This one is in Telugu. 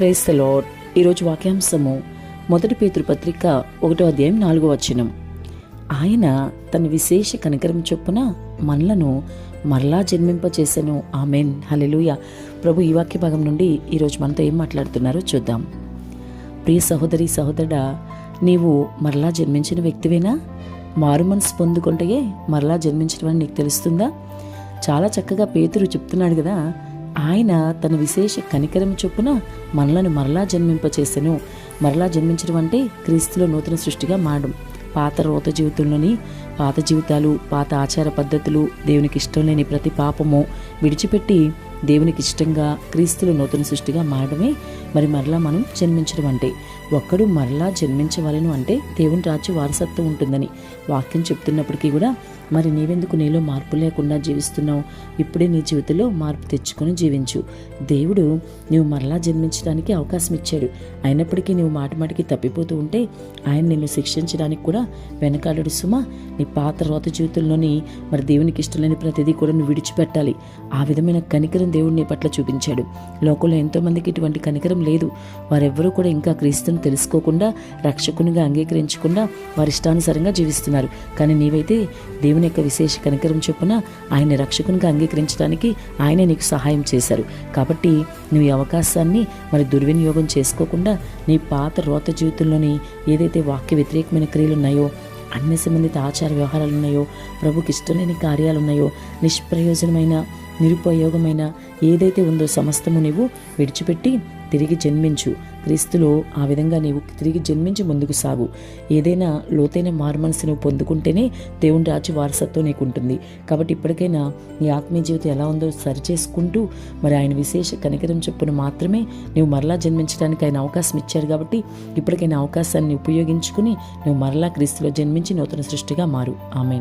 ప్రైస్ ద ఈరోజు వాక్యాంశము మొదటి పేతురు పత్రిక ఒకటో అధ్యాయం నాలుగో వచనం. ఆయన తన విశేష కనికరం చొప్పున మనలను మరలా జన్మింపచేసెను. ఆమెన్. హలెలుయ ప్రభు ఈ వాక్య భాగం నుండి ఈరోజు మనతో ఏం మాట్లాడుతున్నారో చూద్దాం. ప్రియ సహోదరి సహోదరుడా నీవు మరలా జన్మించిన వ్యక్తివేనా? మారు మనసు పొందుకుంటే మరలా జన్మించడం అని నీకు తెలుస్తుందా? చాలా చక్కగా పేతురు చెప్తున్నాడు కదా. ఆయన తన విశేష కనికరం చొప్పున మనలను మరలా జన్మింపచేసెను. మరలా జన్మించడం అంటే క్రీస్తులో నూతన సృష్టిగా మారడం. పాత రోత జీవితంలోని పాత జీవితాలు పాత ఆచార పద్ధతులు దేవునికి ఇష్టం లేని ప్రతి పాపము విడిచిపెట్టి దేవునికి ఇష్టంగా క్రీస్తులు నూతన సృష్టిగా మారడమే మరి మరలా మనం జన్మించడం అంటే. ఒక్కడు మరలా జన్మించవలను అంటే దేవుని రాజ్య వారసత్వం ఉంటుందని వాక్యం చెప్తున్నప్పటికీ కూడా మరి నీవెందుకు నీలో మార్పు లేకుండా జీవిస్తున్నావు? ఇప్పుడే నీ జీవితంలో మార్పు తెచ్చుకొని జీవించు. దేవుడు నువ్వు మరలా జన్మించడానికి అవకాశం ఇచ్చాడు. అయినప్పటికీ నువ్వు మాట మాటికి తప్పిపోతూ ఉంటే ఆయన నిన్ను శిక్షించడానికి కూడా వెనకాలడు సుమా. నీ పాత రోత జీవితంలోని మరి దేవునికి ఇష్టం లేని ప్రతిదీ కూడా నువ్వు విడిచిపెట్టాలి. ఆ విధమైన కనికరం దేవుడు నీ పట్ల చూపించాడు. లోకంలో ఎంతోమందికి ఇటువంటి కనికరం లేదు. వారెవ్వరూ కూడా ఇంకా క్రీస్తుని తెలుసుకోకుండా రక్షకునిగా అంగీకరించకుండా వారి ఇష్టానుసారంగా జీవిస్తున్నారు. కానీ నీవైతే దేవుని యొక్క విశేష కనికరం చొప్పున ఆయన రక్షకునిగా అంగీకరించడానికి ఆయనే నీకు సహాయం చేశారు. కాబట్టి నువ్వు ఈ అవకాశాన్ని మరి దుర్వినియోగం చేసుకోకుండా నీ పాత రోత జీవితంలోని ఏదైతే వాక్య వ్యతిరేకమైన క్రియలు ఉన్నాయో అన్ని సంబంధిత ఆచార వ్యవహారాలు ఉన్నాయో ప్రభుకి ఇష్టం లేని కార్యాలు ఉన్నాయో నిష్ప్రయోజనమైన నిరుపయోగమైన ఏదైతే ఉందో సమస్తము నీవు విడిచిపెట్టి తిరిగి జన్మించు. క్రీస్తులో ఆ విధంగా నీవు తిరిగి జన్మించి ముందుకు సాగు. ఏదైనా లోతైన మార్మల్స్ నువ్వు పొందుకుంటేనే దేవుని రాజు వారసత్వం నీకు ఉంటుంది కాబట్టి ఇప్పటికైనా నీ ఆత్మీయ జీవితం ఎలా ఉందో సరిచేసుకుంటూ మరి ఆయన విశేష కనికరం చొప్పున మాత్రమే నువ్వు మరలా జన్మించడానికి ఆయన అవకాశం ఇచ్చారు కాబట్టి ఇప్పటికైనా అవకాశాన్ని ఉపయోగించుకుని నువ్వు మరలా క్రీస్తులో జన్మించి నూతన సృష్టిగా మారు. ఆమె